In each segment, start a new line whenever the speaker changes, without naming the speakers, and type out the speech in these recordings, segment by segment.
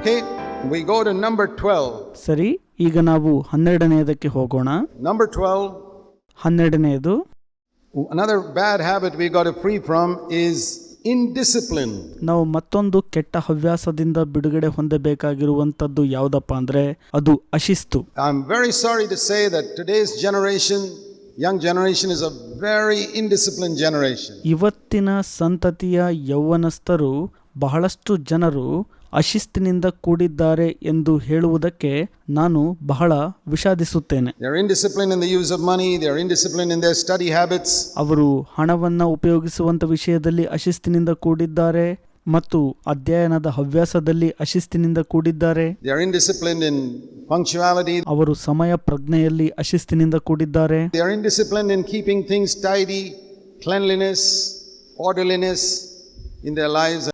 Okay, we go to number 12.
ಸರಿ ಈಗ ನಾವು ಹನ್ನೆರಡನೆಯದಕ್ಕೆ ಹೋಗೋಣ
Number 12,
ಹನ್ನೆರಡನೆಯದು
another bad habit we got to free from is indiscipline.
ನಾವು ಮತ್ತೊಂದು ಕೆಟ್ಟ ಹವ್ಯಾಸದಿಂದ ಬಿಡುಗಡೆ ಹೊಂದಬೇಕಾಗಿರುವಂಥದ್ದು ಯಾವುದಪ್ಪ ಅಂದರೆ ಅದು ಅಶಿಸ್ತು
I'm very sorry to say that today's generation, young generation, is a very ಇನ್ಡಿಸಿಪ್ಲಿನ್ generation.
ಇವತ್ತಿನ ಸಂತತಿಯ ಯೌವನಸ್ಥರು ಬಹಳಷ್ಟು ಜನರು ಅಶಿಸ್ತಿನಿಂದ ಕೂಡಿದ್ದಾರೆ ಎಂದು ಹೇಳುವುದಕ್ಕೆ ನಾನು ಬಹಳ ವಿಷಾದಿಸುತ್ತೇನೆ. ಅವರು ಹಣವನ್ನು ಉಪಯೋಗಿಸುವಂತ ವಿಷಯದಲ್ಲಿ ಅಶಿಸ್ತಿನಿಂದ ಕೂಡಿದ್ದಾರೆ ಮತ್ತು ಅಧ್ಯಯನದ ಹವ್ಯಾಸದಲ್ಲಿ ಅಶಿಸ್ತಿನಿಂದ ಕೂಡಿದ್ದಾರೆ. ಅವರು ಸಮಯ ಪ್ರಜ್ಞೆಯಲ್ಲಿ ಅಶಿಸ್ತಿನಿಂದ ಕೂಡಿದ್ದಾರೆ.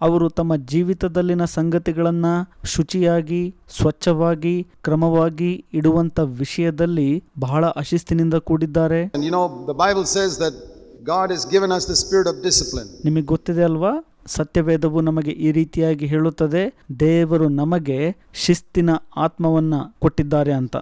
ಅವರು ತಮ್ಮ ಜೀವಿತದಲ್ಲಿನ ಸಂಗತಿಗಳನ್ನು ಶುಚಿಯಾಗಿ ಸ್ವಚ್ಛವಾಗಿ ಕ್ರಮವಾಗಿ ಇಡುವಂತ ವಿಷಯದಲ್ಲಿ ಬಹಳ ಅಶಿಸ್ತಿನಿಂದ ಕೂಡಿದ್ದಾರೆ. ನಿಮಗೆ ಗೊತ್ತಿದೆ ಅಲ್ವಾ? ಸತ್ಯವೇದವು ನಮಗೆ ಈ ರೀತಿಯಾಗಿ ಹೇಳುತ್ತದೆ ದೇವರು ನಮಗೆ ಶಿಸ್ತಿನ ಆತ್ಮವನ್ನ ಕೊಟ್ಟಿದ್ದಾರೆ ಅಂತ.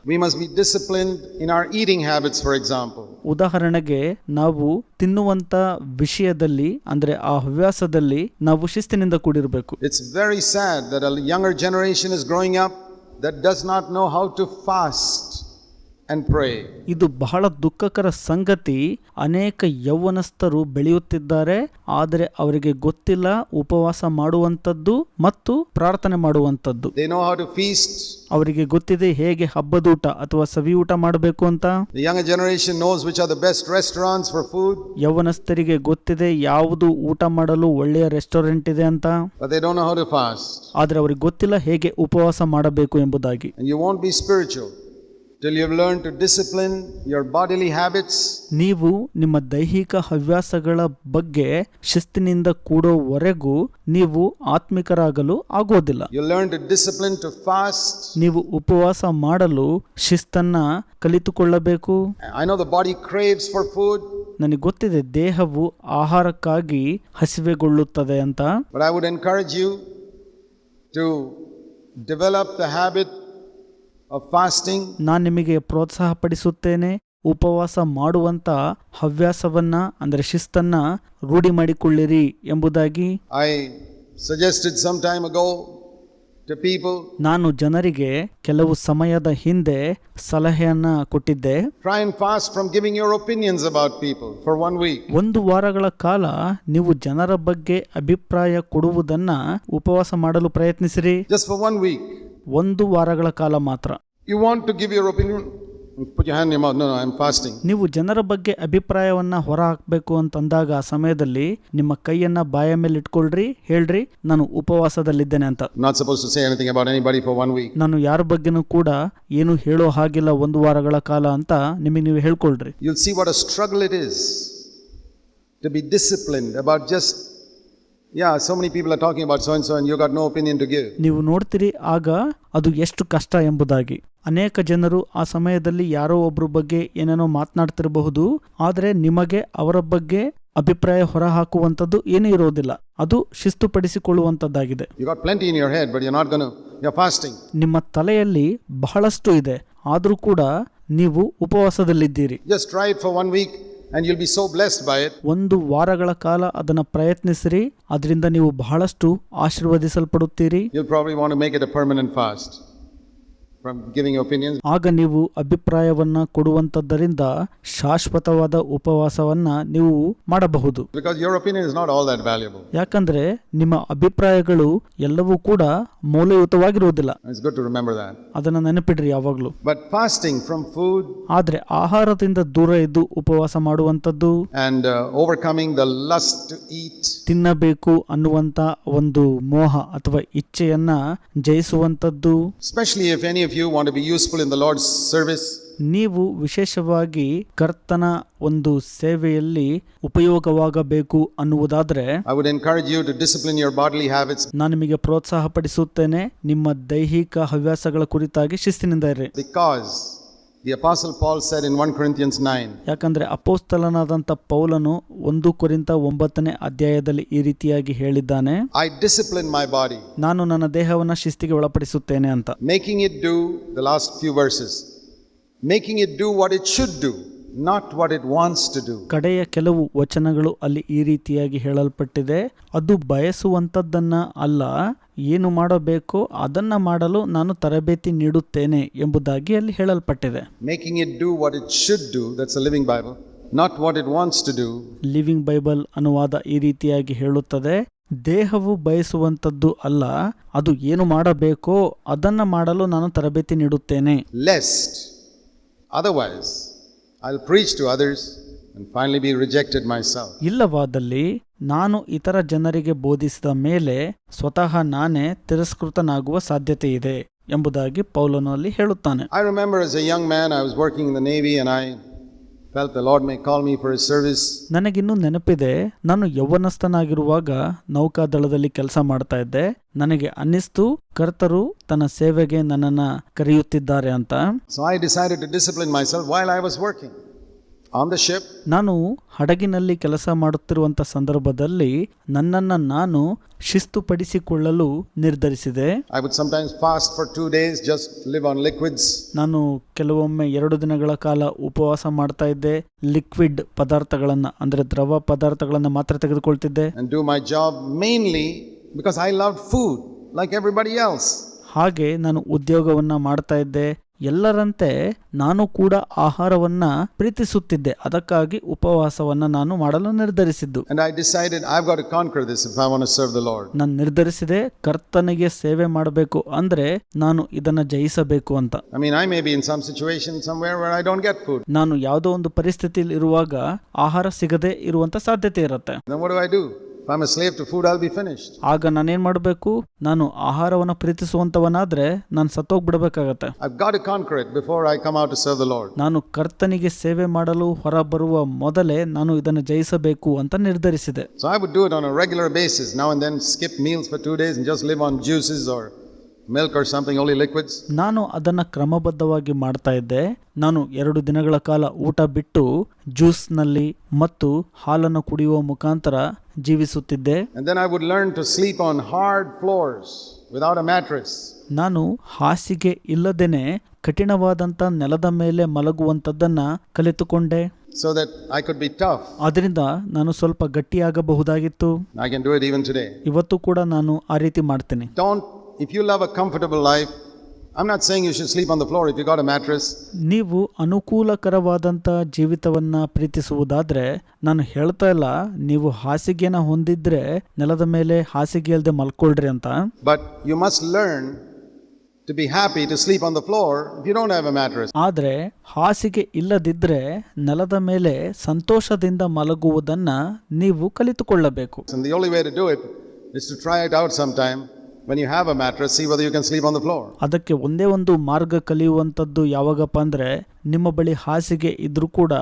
ಉದಾಹರಣೆಗೆ ನಾವು ತಿನ್ನುವಂತ ವಿಷಯದಲ್ಲಿ ಅಂದ್ರೆ ಆ ಹವ್ಯಾಸದಲ್ಲಿ ನಾವು ಶಿಸ್ತಿನಿಂದ ಕೂಡಿರಬೇಕು.
It's very sad younger generation is growing up that does not know how to fast
ಇದು ಬಹಳ ದುಃಖಕರ ಸಂಗತಿ. ಅನೇಕ ಯೌವನಸ್ಥರು ಬೆಳೆಯುತ್ತಿದ್ದಾರೆ. ಆದರೆ ಅವರಿಗೆ ಗೊತ್ತಿಲ್ಲ ಉಪವಾಸ ಮಾಡುವಂಥದ್ದು ಮತ್ತು ಪ್ರಾರ್ಥನೆ ಮಾಡುವಂತದ್ದು
They know how to feast.
ಅವರಿಗೆ ಗೊತ್ತಿದೆ ಹೇಗೆ ಹಬ್ಬದೂಟ ಅಥವಾ ಸವಿ ಊಟ ಮಾಡಬೇಕು ಅಂತ.
The nose generation knows which are the best restaurants for food,
ಯೌವನಸ್ಥರಿಗೆ ಗೊತ್ತಿದೆ ಯಾವುದು ಊಟ ಮಾಡಲು ಒಳ್ಳೆಯ ರೆಸ್ಟೋರೆಂಟ್ ಇದೆ ಅಂತ.
But they don't know how to fast.
ಆದರೆ ಅವರಿಗೆ ಗೊತ್ತಿಲ್ಲ ಹೇಗೆ ಉಪವಾಸ ಮಾಡಬೇಕು ಎಂಬುದಾಗಿ.
You won't be spiritual. Till you've learned to discipline your bodily habits
ನೀವು ನಿಮ್ಮ ದೈಹಿಕ ಹವ್ಯಾಸಗಳ ಬಗ್ಗೆ ಶಿಸ್ತಿನಿಂದ ಕೂಡೋವರೆಗೂ ನೀವು ಆತ್ಮಿಕರಾಗಲು ಆಗೋದಿಲ್ಲ
You learn to discipline to fast.
ನೀವು ಉಪವಾಸ ಮಾಡಲು ಶಿಸ್ತನ್ನ ಕಲಿತುಕೊಳ್ಳಬೇಕು
I know the body craves for food,
ನನಗೆ ಗೊತ್ತಿದೆ ದೇಹವು ಆಹಾರಕ್ಕಾಗಿ ಹಸಿವೆಗೊಳ್ಳುತ್ತದೆ ಅಂತ
but I would encourage you to develop the habit.
ನಾನು ನಿಮಗೆ ಪ್ರೋತ್ಸಾಹಪಡಿಸುತ್ತೇನೆ ಉಪವಾಸ ಮಾಡುವಂತ ಹವ್ಯಾಸವನ್ನ ಅಂದರೆ ಶಿಸ್ತನ್ನ ರೂಢಿ ಮಾಡಿಕೊಳ್ಳಿರಿ ಎಂಬುದಾಗಿ.
I suggested some time ago
ನಾನು ಜನರಿಗೆ ಕೆಲವು ಸಮಯದ ಹಿಂದೆ ಸಲಹೆಯನ್ನ ಕೊಟ್ಟಿದ್ದೆ. ಒಂದು ವಾರಗಳ ಕಾಲ ನೀವು ಜನರ ಬಗ್ಗೆ ಅಭಿಪ್ರಾಯ ಕೊಡುವುದನ್ನ ಉಪವಾಸ ಮಾಡಲು ಪ್ರಯತ್ನಿಸಿರಿ.
Just for one week.
ಒಂದು ವಾರಗಳ ಕಾಲ ಮಾತ್ರ.
You want to give your opinion
ನೀವು ಜನರ ಬಗ್ಗೆ ಅಭಿಪ್ರಾಯವನ್ನ ಹೊರಹಾಕಬೇಕು ಅಂತಂದಾಗ ಆ ಸಮಯದಲ್ಲಿ ನಿಮ್ಮ ಕೈಯನ್ನ ಬಾಯ ಮೇಲೆ ಇಟ್ಕೊಳ್ರಿ ಹೇಳ್ರಿ ನಾನು ಉಪವಾಸದಲ್ಲಿದ್ದೇನೆ ಅಂತ.
ಸಪೋಸ್
ನಾನು ಯಾರ ಬಗ್ಗೆನೂ ಕೂಡ ಏನು ಹೇಳೋ ಹಾಗಿಲ್ಲ ಒಂದು ವಾರಗಳ ಕಾಲ ಅಂತ ನಿಮಗೆ ನೀವು ಹೇಳ್ಕೊಳ್ರಿ.
You see what a struggle it is to be disciplined about just yeah, so many people are talking about so and so and you got no opinion to give
ನೀವು ನೋಡ್ತೀರಿ ಆಗ ಅದು ಎಷ್ಟು ಕಷ್ಟ ಎಂಬುದಾಗಿ. ಅನೇಕ ಜನರು ಆ ಸಮಯದಲ್ಲಿ ಯಾರೋ ಒಬ್ಬರ ಬಗ್ಗೆ ಏನೇನೋ ಮಾತನಾಡ್ತಿರಬಹುದು ಆದರೆ ನಿಮಗೆ ಅವರ ಬಗ್ಗೆ ಅಭಿಪ್ರಾಯ ಹೊರಹಾಕುವಂಥದ್ದು ಏನೂ ಇರೋದಿಲ್ಲ. ಅದು ಶಿಸ್ತುಪಡಿಸಿಕೊಳ್ಳುವಂಥದ್ದಾಗಿದೆ.
You got plenty in your head, but you're not going to, you're fasting.
ನಿಮ್ಮ ತಲೆಯಲ್ಲಿ ಬಹಳಷ್ಟು ಇದೆ. ಆದರೂ ಕೂಡ ನೀವು ಉಪವಾಸದಲ್ಲಿದ್ದೀರಿ.
Just try for one week, and you'll be so blessed by it.
ಒಂದು ವಾರಗಳ ಕಾಲ ಅದನ್ನು ಪ್ರಯತ್ನಿಸಿರಿ ಅದರಿಂದ ನೀವು ಬಹಳಷ್ಟು ಆಶೀರ್ವದಿಸಲ್ಪಡುತ್ತೀರಿ
You'll probably want to make it a permanent fast from giving opinions.
ಆಗ ನೀವು ಅಭಿಪ್ರಾಯವನ್ನ ಕೊಡುವಂತದ್ದರಿಂದ ಶಾಶ್ವತವಾದ ಉಪವಾಸವನ್ನ ನೀವು ಮಾಡಬಹುದು.
Because your opinion is not all that valuable.
ಯಾಕಂದ್ರೆ ನಿಮ್ಮ ಅಭಿಪ್ರಾಯಗಳು ಎಲ್ಲವೂ ಕೂಡ ಮೌಲ್ಯಯುತವಾಗಿರುವುದಿಲ್ಲ. ಅದನ್ನ ನೆನಪಿಡ್ರಿ ಯಾವಾಗಲೂ.
But fasting from food
ಆದ್ರೆ ಆಹಾರದಿಂದ ದೂರ ಇದ್ದು ಉಪವಾಸ ಮಾಡುವಂಥದ್ದು
and overcoming lust to eat.
ತಿನ್ನಬೇಕು ಅನ್ನುವಂತ ಒಂದು ಮೋಹ ಅಥವಾ ಇಚ್ಛೆಯನ್ನ ಜಯಿಸುವಂಥದ್ದು.
Specially if any if you want be useful in the lord service
ನೀವು ವಿಶೇಷವಾಗಿ ಕರ್ತನ ಒಂದು ಸೇವೆಯಲ್ಲಿ ಉಪಯೋಗವಾಗಬೇಕು ಅನ್ನುವುದಾದರೆ ನಾನು ನಿಮಗೆ ಪ್ರೋತ್ಸಾಹ ಪಡಿಸುತ್ತೇನೆ ನಿಮ್ಮ ದೈಹಿಕ ಹವ್ಯಾಸಗಳ ಕುರಿತಾಗಿ ಶಿಸ್ತಿನಿಂದ ಇರಿ
because The Apostle Paul said in 1 Corinthians 9
yakandre ಅಪೋಸ್ತಲನಾದಂಥ ಪೌಲನು ಒಂದು ಕುರಿತ ಒಂಬತ್ತನೇ ಅಧ್ಯಾಯದಲ್ಲಿ ಈ ರೀತಿಯಾಗಿ ಹೇಳಿದ್ದಾನೆ
I discipline my body,
ನಾನು ನನ್ನ ದೇಹವನ್ನು ಶಿಸ್ತಿಗೆ ಒಳಪಡಿಸುತ್ತೇನೆ ಅಂತ
making it do the last few verses, making it do what it should do, not what it wants to do.
ಕಡೆಯ ಕೆಲವು ವಚನಗಳು ಅಲ್ಲಿ ಈ ರೀತಿಯಾಗಿ ಹೇಳಲ್ಪಟ್ಟಿದೆ ಅದು ಬಯಸುವಂಥದ್ದನ್ನ ಅಲ್ಲ ಏನು ಮಾಡಬೇಕೋ ಅದನ್ನ ಮಾಡಲು ನಾನು ತರಬೇತಿ ನೀಡುತ್ತೇನೆ ಎಂಬುದಾಗಿ ಅಲ್ಲಿ ಹೇಳಲ್ಪಟ್ಟಿದೆ.
Making it do what it should do that's a living Bible not what it wants to do
living Bible ಅನುವಾದ ಈ ರೀತಿಯಾಗಿ ಹೇಳುತ್ತದೆ ದೇಹವು ಬಯಸುವಂಥದ್ದು ಅಲ್ಲ ಅದು ಏನು ಮಾಡಬೇಕೋ ಅದನ್ನ ಮಾಡಲು ನಾನು ತರಬೇತಿ ನೀಡುತ್ತೇನೆ.
Lest otherwise I'll preach to others and be rejected rejected myself.
ಇಲ್ಲವಾದಲ್ಲಿ ನಾನು ಇತರ ಜನರಿಗೆ ಬೋಧಿಸಿದ ಮೇಲೆ ಸ್ವತಃ ನಾನೇ ತಿರಸ್ಕೃತನಾಗುವ ಸಾಧ್ಯತೆ ಇದೆ ಎಂಬುದಾಗಿ ಪೌಲನು ಅಲ್ಲಿ ಹೇಳುತ್ತಾನೆ.
I remember as a young man, I was working in the Navy and I felt the Lord may call me for His service.
ನನಗಿನ್ನೂ ನೆನಪಿದೆ ನಾನು ಯೌವನಸ್ಥನಾಗಿರುವಾಗ ನೌಕಾದಳದಲ್ಲಿ ಕೆಲಸ ಮಾಡ್ತಾ ಇದ್ದೆ. ನನಗೆ ಅನ್ನಿಸ್ತು ಕರ್ತರು ತನ್ನ ಸೇವೆಗೆ ನನ್ನನ್ನ ಕರೆಯುತ್ತಿದ್ದಾರೆ ಅಂತ.
So I decided to discipline myself while I was working. On the ship
ನಾನು ಹಡಗಿನಲ್ಲಿ ಕೆಲಸ ಮಾಡುತ್ತಿರುವಂಥ ಸಂದರ್ಭದಲ್ಲಿ ನನ್ನನ್ನು ನಾನು ಶಿಸ್ತುಪಡಿಸಿಕೊಳ್ಳಲು ನಿರ್ಧರಿಸಿದೆ
I would sometimes fast for two days just live on liquids.
ನಾನು ಕೆಲವೊಮ್ಮೆ ಎರಡು ದಿನಗಳ ಕಾಲ ಉಪವಾಸ ಮಾಡ್ತಾ ಇದ್ದೆ ಲಿಕ್ವಿಡ್ ಪದಾರ್ಥಗಳನ್ನು ಅಂದರೆ ದ್ರವ ಪದಾರ್ಥಗಳನ್ನು ಮಾತ್ರ ತೆಗೆದುಕೊಳ್ತಿದ್ದೆ
and do my job mainly because I loved food like everybody else.
ಹಾಗೆ ನಾನು ಉದ್ಯೋಗವನ್ನ ಮಾಡ್ತಾ ಇದ್ದೆ ಎಲ್ಲರಂತೆ ನಾನು ಕೂಡ ಆಹಾರವನ್ನ ಪ್ರೀತಿಸುತ್ತಿದ್ದೆ. ಅದಕ್ಕಾಗಿ ಉಪವಾಸವನ್ನ ನಾನು ಮಾಡಲು ನಿರ್ಧರಿಸಿದ್ದು. ನಾನು ನಿರ್ಧರಿಸಿದೆ ಕರ್ತನಿಗೆ ಸೇವೆ ಮಾಡಬೇಕು ಅಂದ್ರೆ ನಾನು ಇದನ್ನ ಜಯಿಸಬೇಕು ಅಂತ. ನಾನು ಯಾವುದೋ ಒಂದು ಪರಿಸ್ಥಿತಿಯಲ್ಲಿ ಇರುವಾಗ ಆಹಾರ ಸಿಗದೆ ಇರುವಂತ ಸಾಧ್ಯತೆ ಇರುತ್ತೆ.
If I'm a slave to food, I'll be finished.
ಆಗ ನಾನೇನ್ ಮಾಡಬೇಕು ನಾನು ಆಹಾರವನ್ನು ಪ್ರೀತಿಸುವಂತವನಾದ್ರೆ ನಾನು ಸತ್ತೋಗ್ಬಿಡ್ಬೇಕಾಗತ್ತೆ
I've got to conquer it before I come out to serve the Lord.
ನಾನು ಕರ್ತನಿಗೆ ಸೇವೆ ಮಾಡಲು ಹೊರಬರುವ ಮೊದಲೇ ನಾನು ಇದನ್ನು ಜಯಿಸಬೇಕು ಅಂತ ನಿರ್ಧರಿಸಿದೆ
So I would do it on a regular basis, now and then skip meals for two days and just live on juices or milk or something, only liquids.
ನಾನು ಅದನ್ನು ಕ್ರಮಬದ್ಧವಾಗಿ ಮಾಡ್ತಾ ಇದ್ದೆ ನಾನು ಎರಡು ದಿನಗಳ ಕಾಲ ಊಟ ಬಿಟ್ಟು ಜ್ಯೂಸ್ನಲ್ಲಿ ಮತ್ತು ಹಾಲನ್ನು ಕುಡಿಯುವ ಮುಖಾಂತರ ಜೀವಿಸುತ್ತಿದ್ದೆ
And then I would learn to sleep on hard floors without a mattress.
ನಾನು ಹಾಸಿಗೆ ಇಲ್ಲದೇನೆ ಕಠಿಣವಾದಂಥ ನೆಲದ ಮೇಲೆ ಮಲಗುವಂಥದ್ದನ್ನ ಕಲಿತುಕೊಂಡೆ
so that I could be tough.
ಅದರಿಂದ ನಾನು ಸ್ವಲ್ಪ ಗಟ್ಟಿಯಾಗಬಹುದಾಗಿತ್ತು
I can do it even today.
ಇವತ್ತು ಕೂಡ ನಾನು ಆ ರೀತಿ ಮಾಡ್ತೀನಿ
Don't, if you love a comfortable life, I'm not saying you should sleep on the floor if you got a mattress.
ನೀವು ಅನುಕೂಲಕರವಾದಂಥ ಜೀವಿತವನ್ನ ಪ್ರೀತಿಸುವುದಾದರೆ ನಾನು ಹೇಳ್ತಾ ಇಲ್ಲ ನೀವು ಹಾಸಿಗೆನ ಹೊಂದಿದ್ರೆ ನೆಲದ ಮೇಲೆ ಹಾಸಿಗೆ ಇಲ್ಲದೆ ಮಲ್ಕೊಳ್ರಿ ಅಂತ
But you must learn to be happy to sleep on the floor if you don't have a mattress.
ಆದರೆ ಹಾಸಿಗೆ ಇಲ್ಲದಿದ್ರೆ ನೆಲದ ಮೇಲೆ ಸಂತೋಷದಿಂದ ಮಲಗುವುದನ್ನ ನೀವು ಕಲಿತುಕೊಳ್ಳಬೇಕು
And the only way to do it is to try it out sometime. When you have a mattress, see whether you can sleep on the floor.
ಅದಕ್ಕೆ ಒಂದೇ ಒಂದು ಮಾರ್ಗ ಕಲಿಯುವಂಥದ್ದು ಯಾವಾಗಪ್ಪ ಅಂದ್ರೆ ನಿಮ್ಮ ಬಳಿ ಹಾಸಿಗೆ ಇದ್ರೂ ಕೂಡ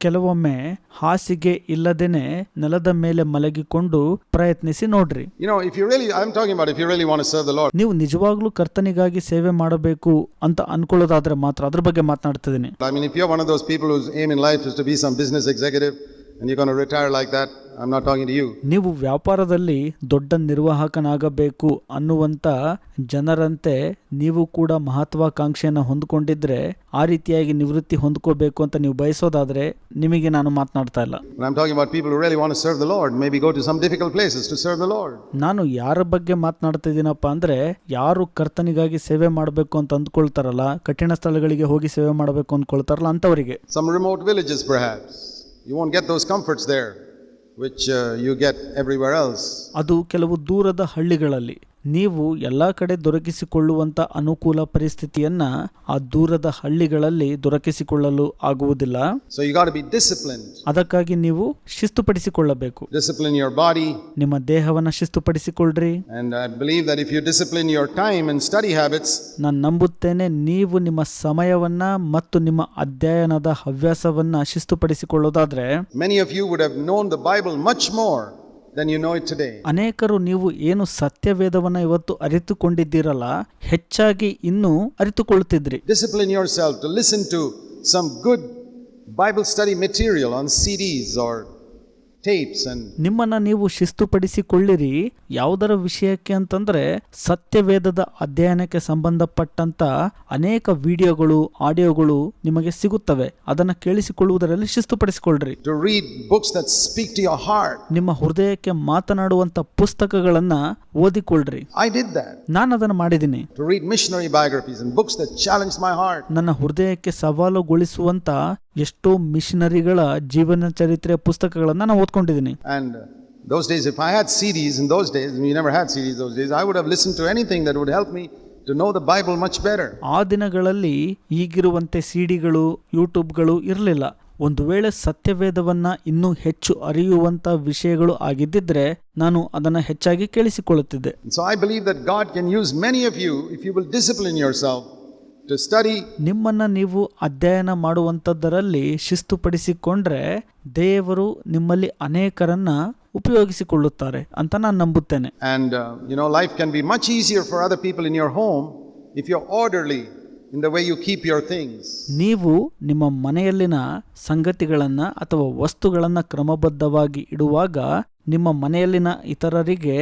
ಕೆಲವೊಮ್ಮೆ ಹಾಸಿಗೆ ಇಲ್ಲದೇನೆ ನೆಲದ ಮೇಲೆ ಮಲಗಿಕೊಂಡು ಪ್ರಯತ್ನಿಸಿ ನೋಡ್ರಿ
You know, if you really, I'm talking about if you really want to serve the Lord.
ನೀವು ನಿಜವಾಗ್ಲೂ ಕರ್ತನಿಗಾಗಿ ಸೇವೆ ಮಾಡಬೇಕು ಅಂತ ಅನ್ಕೊಳ್ಳೋದಾದ್ರೆ ಮಾತ್ರ ಅದ್ರ ಬಗ್ಗೆ ಮಾತನಾಡ್ತಿದ್ದೀನಿ
I mean, if you're one of those people whose aim in life is to be some business executive and you're going to retire like that,
ನೀವು ವ್ಯಾಪಾರದಲ್ಲಿ ದೊಡ್ಡ ನಿರ್ವಾಹಕನಾಗಬೇಕು ಅನ್ನುವಂತ ಜನರಂತೆ ನೀವು ಕೂಡ ಮಹತ್ವಾಕಾಂಕ್ಷೆಯನ್ನು ಹೊಂದ್ಕೊಂಡಿದ್ರೆ ಆ ರೀತಿಯಾಗಿ ನಿವೃತ್ತಿ ಹೊಂದ್ಕೋಬೇಕು ಅಂತ ನೀವು ಬಯಸೋದಾದ್ರೆ ನಿಮಗೆ ನಾನು ಮಾತನಾಡ್ತಾ ಇಲ್ಲ. ನಾನು ಯಾರ ಬಗ್ಗೆ ಮಾತನಾಡ್ತಾ ಇದ್ದೀನಪ್ಪ ಅಂದ್ರೆ ಯಾರು ಕರ್ತನಿಗಾಗಿ ಸೇವೆ ಮಾಡಬೇಕು ಅಂತ ಅಂದ್ಕೊಳ್ತಾರಲ್ಲ ಕಠಿಣ ಸ್ಥಳಗಳಿಗೆ ಹೋಗಿ ಸೇವೆ ಮಾಡಬೇಕು ಅಂದ್ಕೊಳ್ತಾರಲ್ಲ ಅಂಥವರಿಗೆ.
Some remote villages, you want get those comforts comforts uh, you get everywhere else.
ಅದು ಕೆಲವು ದೂರದ ಹಳ್ಳಿಗಳಲ್ಲಿ ನೀವು ಎಲ್ಲ ಕಡೆ ದೊರಕಿಸಿಕೊಳ್ಳುವಂಥ ಅನುಕೂಲ ಪರಿಸ್ಥಿತಿಯನ್ನ ಆ ದೂರದ ಹಳ್ಳಿಗಳಲ್ಲಿ ದೊರಕಿಸಿಕೊಳ್ಳಲು ಆಗುವುದಿಲ್ಲ. ಅದಕ್ಕಾಗಿ ನೀವು ಶಿಸ್ತುಪಡಿಸಿಕೊಳ್ಳಬೇಕು
Discipline your body.
ನಿಮ್ಮ ದೇಹವನ್ನು ಶಿಸ್ತುಪಡಿಸಿಕೊಳ್ಳ್ರಿ
habits,
ನಾನು ನಂಬುತ್ತೇನೆ ನೀವು ನಿಮ್ಮ ಸಮಯವನ್ನ ಮತ್ತು ನಿಮ್ಮ ಅಧ್ಯಯನದ ಹವ್ಯಾಸವನ್ನ ಶಿಸ್ತುಪಡಿಸಿಕೊಳ್ಳೋದಾದ್ರೆ
many of you would have known the Bible much more then you know it
ಅನೇಕರು ನೀವು ಏನು ಸತ್ಯ ವೇದವನ್ನ ಇವತ್ತು ಅರಿತುಕೊಂಡಿದ್ದೀರಲ್ಲ ಹೆಚ್ಚಾಗಿ ಇನ್ನೂ ಅರಿತುಕೊಳ್ಳುತ್ತಿದ್ದೀರಿ
discipline yourself to listen to some good Bible study material on series or
ನಿಮ್ಮನ್ನ ನೀವು ಶಿಸ್ತುಪಡಿಸಿಕೊಳ್ಳಿರಿ ಯಾವುದರ ವಿಷಯಕ್ಕೆ ಅಂತಂದ್ರೆ ಸತ್ಯವೇದದ ಅಧ್ಯಯನಕ್ಕೆ ಸಂಬಂಧಪಟ್ಟಂತ ಅನೇಕ ವಿಡಿಯೋಗಳು ಆಡಿಯೋಗಳು ನಿಮಗೆ ಸಿಗುತ್ತವೆ ಅದನ್ನ ಕೇಳಿಸಿಕೊಳ್ಳುವುದರಲ್ಲಿ ಶಿಸ್ತುಪಡಿಸಿಕೊಳ್ಳ್ರಿ
to read books that speak to your heart.
ನಿಮ್ಮ ಹೃದಯಕ್ಕೆ ಮಾತನಾಡುವಂತ ಪುಸ್ತಕಗಳನ್ನ ಓದಿಕೊಳ್ಳ್ರಿ
I did that.
ನಾನು ಅದನ್ನು ಮಾಡಿದ್ದೀನಿ
To read missionary biographies and books that challenged my heart.
ನನ್ನ ಹೃದಯಕ್ಕೆ ಸವಾಲುಗೊಳಿಸುವಂತ ಎಷ್ಟೋ ಮಿಷನರಿಗಳ ಜೀವನ ಚರಿತ್ರೆ ಪುಸ್ತಕಗಳನ್ನ ನಾನು ಓದ್ಕೊಂಡಿದ್ದೀನಿ
And uh, those days, if I had CDs in those days, we never had CDs those days, I would have listened to anything that would help me to know the Bible much better.
ಆ ದಿನಗಳಲ್ಲಿ ಈಗಿರುವಂತೆ ಸಿಡಿಗಳು ಯೂಟ್ಯೂಬ್ಗಳು ಇರಲಿಲ್ಲ ಒಂದು ವೇಳೆ ಸತ್ಯವೇದವನ್ನ ಇನ್ನೂ ಹೆಚ್ಚು ಅರಿಯುವಂತ ವಿಷಯಗಳು ಆಗಿದ್ದಿದ್ರೆ ನಾನು ಅದನ್ನ ಹೆಚ್ಚಾಗಿ ಕೇಳಿಸಿಕೊಳ್ಳುತ್ತಿದ್ದೆ
And so I believe that God can use many of you if you will discipline yourself to study
ನಿಮ್ಮನ್ನ ನೀವು ಅಧ್ಯಯನ ಮಾಡುವಂಥದ್ದರಲ್ಲಿ ಶಿಸ್ತುಪಡಿಸಿಕೊಂಡ್ರೆ ದೇವರು ನಿಮ್ಮಲ್ಲಿ ಅನೇಕರನ್ನ ಉಪಯೋಗಿಸಿಕೊಳ್ಳುತ್ತಾರೆ ಅಂತ ನಾನು ನಂಬುತ್ತೇನೆ
And uh, you know, life can be much easier for other people in your home if you're orderly in the way you keep your things.
ನೀವು ನಿಮ್ಮ ಮನೆಯಲ್ಲಿನ ಸಂಗತಿಗಳನ್ನ ಅಥವಾ ವಸ್ತುಗಳನ್ನ ಕ್ರಮಬದ್ಧವಾಗಿ ಇಡುವಾಗ ನಿಮ್ಮ ಮನೆಯಲ್ಲಿನ ಇತರರಿಗೆ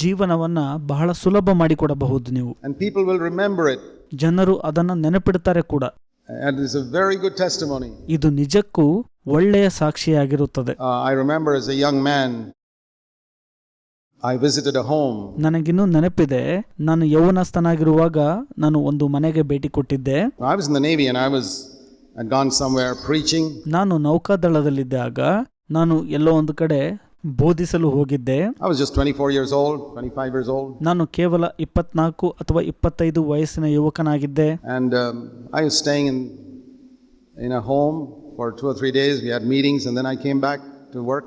ಜೀವನವನ್ನ ಬಹಳ ಸುಲಭ ಮಾಡಿಕೊಡಬಹುದು ನೀವು
And people will remember it.
ಜನರು ಅದನ್ನು ನೆನಪಿಡುತ್ತಾರೆ ಕೂಡ. ಇದು ನಿಜಕ್ಕೂ ಒಳ್ಳೆಯ ಸಾಕ್ಷಿಯಾಗಿರುತ್ತದೆ.
I remember I visited home
ನನಗಿನ್ನೂ ನೆನಪಿದೆ ನಾನು ಯೌವನಸ್ಥನಾಗಿರುವಾಗ ನಾನು ಒಂದು ಮನೆಗೆ ಭೇಟಿ ಕೊಟ್ಟಿದ್ದೆ. ನಾನು ನೌಕಾದಳದಲ್ಲಿದ್ದಾಗ ನಾನು ಎಲ್ಲೋ ಒಂದು ಕಡೆ ಬೋಧಿಸಲು ಹೋಗಿದ್ದೆ. ನಾನು ಕೇವಲ ಇಪ್ಪತ್ನಾಲ್ಕು ಅಥವಾ ಇಪ್ಪತ್ತೈದು ವಯಸ್ಸಿನ ಯುವಕನಾಗಿದ್ದೆ.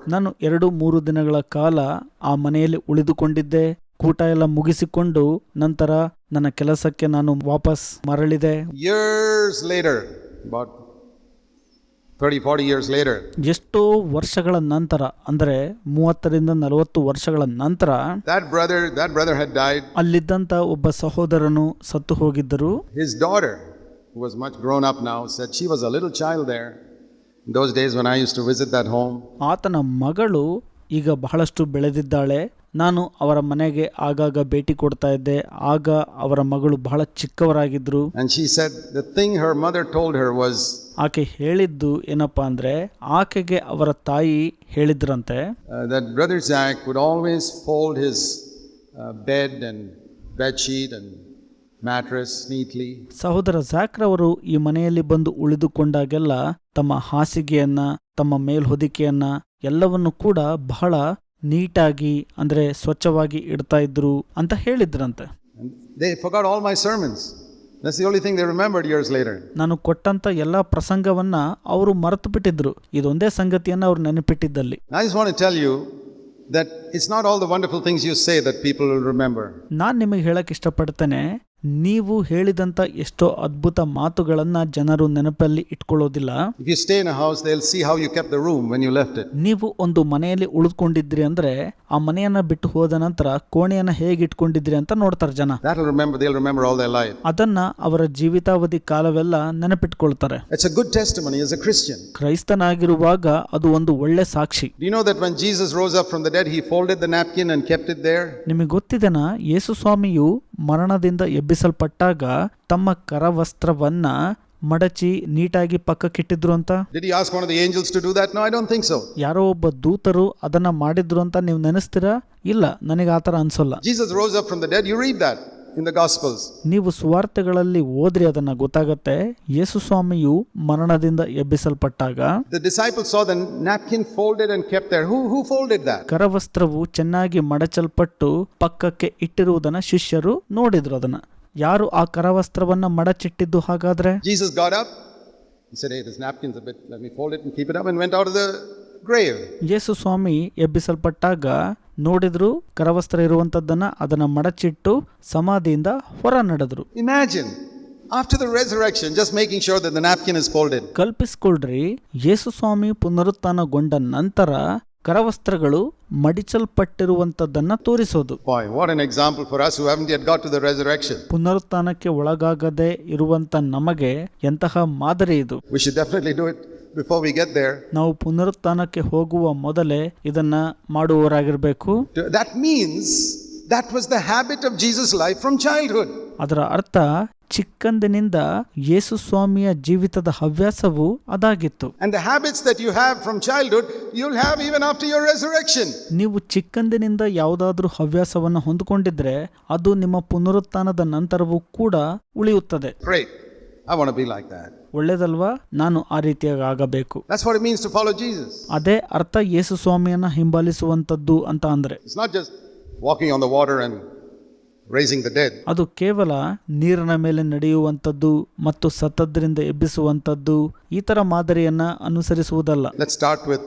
ನಾನು ಎರಡು ಮೂರು ದಿನಗಳ ಕಾಲ ಆ ಮನೆಯಲ್ಲಿ ಉಳಿದುಕೊಂಡಿದ್ದೆ. ಕೂಟ ಎಲ್ಲ ಮುಗಿಸಿಕೊಂಡು ನಂತರ ನನ್ನ ಕೆಲಸಕ್ಕೆ ನಾನು ವಾಪಸ್ ಮರಳಿದೆ.
Years later about 30, 40 years later,
ಎಷ್ಟೋ ವರ್ಷಗಳ ನಂತರ ಅಂದರೆ ಮೂವತ್ತರಿಂದ ನಲವತ್ತು ವರ್ಷಗಳ ನಂತರ
that brother, that brother had died.
ಅಲ್ಲಿದ್ದಂಥ ಒಬ್ಬ ಸಹೋದರನು ಸತ್ತು ಹೋಗಿದ್ದರು
His daughter, who was much grown up now, said she was a little child there. In those days when I used to visit that home,
ಆತನ ಮಗಳು ಈಗ ಬಹಳಷ್ಟು ಬೆಳೆದಿದ್ದಾಳೆ ನಾನು ಅವರ ಮನೆಗೆ ಆಗಾಗ ಭೇಟಿ ಕೊಡ್ತಾ ಇದ್ದೆ ಆಗ ಅವರ ಮಗಳು ಬಹಳ ಚಿಕ್ಕವರಾಗಿದ್ರು
and she said the thing her mother told her was,
ಆಕೆ ಹೇಳಿದ್ದು ಏನಪ್ಪಾ ಅಂದ್ರೆ ಆಕೆಗೆ ಅವರ ತಾಯಿ ಹೇಳಿದ್ರಂತೆ
uh, that Brother Zach would always fold his uh, bed and bed sheet and mattress neatly.
ಸಹೋದರ ಜಾಕ್ರವರು ಈ ಮನೆಯಲ್ಲಿ ಬಂದು ಉಳಿದುಕೊಂಡಾಗೆಲ್ಲ ತಮ್ಮ ಹಾಸಿಗೆಯನ್ನ ತಮ್ಮ ಮೇಲ್ಹೊದಿಕೆಯನ್ನ ಎಲ್ಲವನ್ನು ಕೂಡ ಬಹಳ ನೀಟಾಗಿ ಅಂದ್ರೆ ಸ್ವಚ್ಛವಾಗಿ ಇಡ್ತಾ ಇದ್ರು ಅಂತ ಹೇಳಿದ್ರಂತೆ
And they forgot all my sermons. That's the only thing they remembered years later.
ನಾನು ಕೊಟ್ಟಂತ ಎಲ್ಲಾ ಪ್ರಸಂಗವನ್ನ ಅವರು ಮರೆತು ಬಿಟ್ಟಿದ್ರು ಇದೊಂದೇ ಸಂಗತಿಯನ್ನ ಅವ್ರು ನೆನಪಿಟ್ಟಿದ್ದಲ್ಲಿ
I just want to tell you that it's not all the wonderful things you say that people will remember.
ನಾನು ನಿಮಗೆ ಹೇಳಕ್ ಇಷ್ಟಪಡ್ತೇನೆ ನೀವು ಹೇಳಿದಂತ ಎಷ್ಟೋ ಅದ್ಭುತ ಮಾತುಗಳನ್ನು ಜನರು ನೆನಪಲ್ಲಿ ಇಟ್ಕೊಳ್ಳೋದಿಲ್ಲ.
ಹೌಸ್
ನೀವು ಒಂದು ಮನೆಯಲ್ಲಿ ಉಳಿದ್ಕೊಂಡಿದ್ರಿ ಅಂದ್ರೆ ಆ ಮನೆಯನ್ನ ಬಿಟ್ಟು ಹೋದ ನಂತರ ಕೋಣೆಯನ್ನ ಹೇಗೆ ಇಟ್ಕೊಂಡಿದ್ರಿ ಅಂತ ನೋಡ್ತಾರೆ ಜನ. ಅದನ್ನ ಅವರ ಜೀವಿತಾವಧಿ ಕಾಲವೆಲ್ಲ ನೆನಪಿಟ್ಕೊಳ್ತಾರೆ. ಕ್ರೈಸ್ತನಾಗಿರುವಾಗ ಅದು ಒಂದು ಒಳ್ಳೆ ಸಾಕ್ಷಿ. ನಿಮಗೆ ಗೊತ್ತಿದೆನ? ಯೇಸು ಸ್ವಾಮಿಯು ಮರಣದಿಂದ ಎಬ್ಬಿಸಲ್ಪಟ್ಟಾಗ ತಮ್ಮ ಕರವಸ್ತ್ರವನ್ನ ಮಡಚಿ ನೀಟಾಗಿ ಪಕ್ಕಕ್ಕಿಟ್ಟಿದ್ರು ಅಂತ. ಯಾರೋ ಒಬ್ಬ ದೂತರು ಅದನ್ನ ಮಾಡಿದ್ರು ಅಂತ ನೀವು ನೆನೆಸ್ತೀರಾ? ಇಲ್ಲ ನನಗೆ ಆ ಥರ ಅನ್ಸೋಲ್ಲ.
Jesus the Gospels.
ನೀವು ಸುವಾರ್ತೆಗಳಲ್ಲಿ ಓದ್ರಿ ಅದನ್ನ ಗೊತ್ತಾಗುತ್ತೆ ಯೇಸು ಸ್ವಾಮಿಯು ಮರಣದಿಂದ ಎಬ್ಬಿಸಲ್ಪಟ್ಟಾಗ
The disciples saw the napkin folded and kept there Who, who folded that
ಕರವಸ್ತ್ರವು ಚೆನ್ನಾಗಿ ಮಡಚಲ್ಪಟ್ಟು ಪಕ್ಕಕ್ಕೆ ಇಟ್ಟಿರುವುದನ್ನ ಶಿಷ್ಯರು ನೋಡಿದ್ರು ಅದನ್ನ ಯಾರು ಆ ಕರವಸ್ತ್ರವನ್ನ ಮಡಚಿಟ್ಟಿದ್ದು ಹಾಗಾದ್ರೆ
Jesus got up. He said, Hey, this napkin's a bit, let me fold it and keep it up, and went out of the grave.
Yesu Swami ಎಬ್ಬಿಸಲ್ಪಟ್ಟಾಗ ನೋಡಿದ್ರು ಕರವಸ್ತ್ರ ಇರುವಂತದ್ದನ್ನ ಅದನ್ನ ಮಡಚಿಟ್ಟು ಸಮಾಧಿಯಿಂದ ಹೊರ ನಡೆದ್ರು.
Imagine after the resurrection just making show the napkin is all
they ಕಲ್ಪಿಸ್ ಕೋಲ್ಡ್ರಿ ಯೇಸು ಸ್ವಾಮಿ ಪುನರುತ್ಥಾನಗೊಂಡ ನಂತರ ಕರವಸ್ತ್ರಗಳು ಮಡಿಚಲ್ಪಟ್ಟಿರುವಂಥದ್ದನ್ನು ತೋರಿಸೋದು.
ವಾಯ್ ವಾರ್ ಎನ್ ಎಕ್ಸಾಂಪಲ್ ಫಾರ್ಕ್ಷನ್
ಪುನರುತ್ಥಾನಕ್ಕೆ ಒಳಗಾಗದೆ ಇರುವಂತ ನಮಗೆ ಎಂತಹ ಮಾದರಿ ಇದು.
Wish dapper before we get there
ನಾವು ಪುನರುತ್ಥಾನಕ್ಕೆ ಹೋಗುವ ಮೊದಲೇ ಇದನ್ನ ಮಾಡುವವರಾಗಿರಬೇಕು.
That means that was the habit of Jesus life from childhood
ಅದರ ಅರ್ಥ ಚಿಕ್ಕಂದಿನಿಂದ ಯೇಸು ಸ್ವಾಮಿಯ ಜೀವಿತದ ಹವ್ಯಾಸವು ಅದಾಗಿತ್ತು.
Habits that you have from childhood you have even after your resurrection
ನೀವು ಚಿಕ್ಕಂದಿನಿಂದ ಯಾವುದಾದ್ರೂ ಹವ್ಯಾಸವನ್ನು ಹೊಂದಿಕೊಂಡಿದ್ದರೆ ಅದು ನಿಮ್ಮ ಪುನರುತ್ಥಾನದ ನಂತರವೂ ಕೂಡ ಉಳಿಯುತ್ತದೆ.
Right I want to be like that.
ಒಳ್ಳೇದಲ್ವಾ ನಾನು ಆ ರೀತಿಯಾಗಿ ಆಗಬೇಕು
That's what it means to follow Jesus.
ಅದೇ ಅರ್ಥ ಯೇಸು ಸ್ವಾಮಿಯನ್ನ ಹಿಂಬಾಲಿಸುವಂತದ್ದು ಅಂತ ಅಂದ್ರೆ
It's not just walking on the water and raising the dead.
ಅದು ಕೇವಲ ನೀರಿನ ಮೇಲೆ ನಡೆಯುವಂಥದ್ದು ಮತ್ತು ಸತ್ತದ್ರಿಂದ ಎಬ್ಬಿಸುವಂಥದ್ದು ಈ ಥರ ಮಾದರಿಯನ್ನ ಅನುಸರಿಸುವುದಲ್ಲ
Let's start with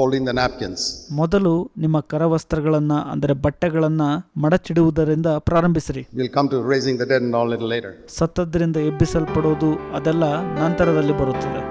folding the napkins.
ಮೊದಲು ನಿಮ್ಮ ಕರವಸ್ತ್ರಗಳನ್ನು ಅಂದರೆ ಬಟ್ಟೆಗಳನ್ನು ಮಡಚಿಡುವುದರಿಂದ ಪ್ರಾರಂಭಿಸಿರಿ
will come to raising the dead and all a little later.
ಸತ್ತದ್ರಿಂದ ಎಬ್ಬಿಸಲ್ಪಡೋದು ಅದೆಲ್ಲ ನಂತರದಲ್ಲಿ ಬರುತ್ತದೆ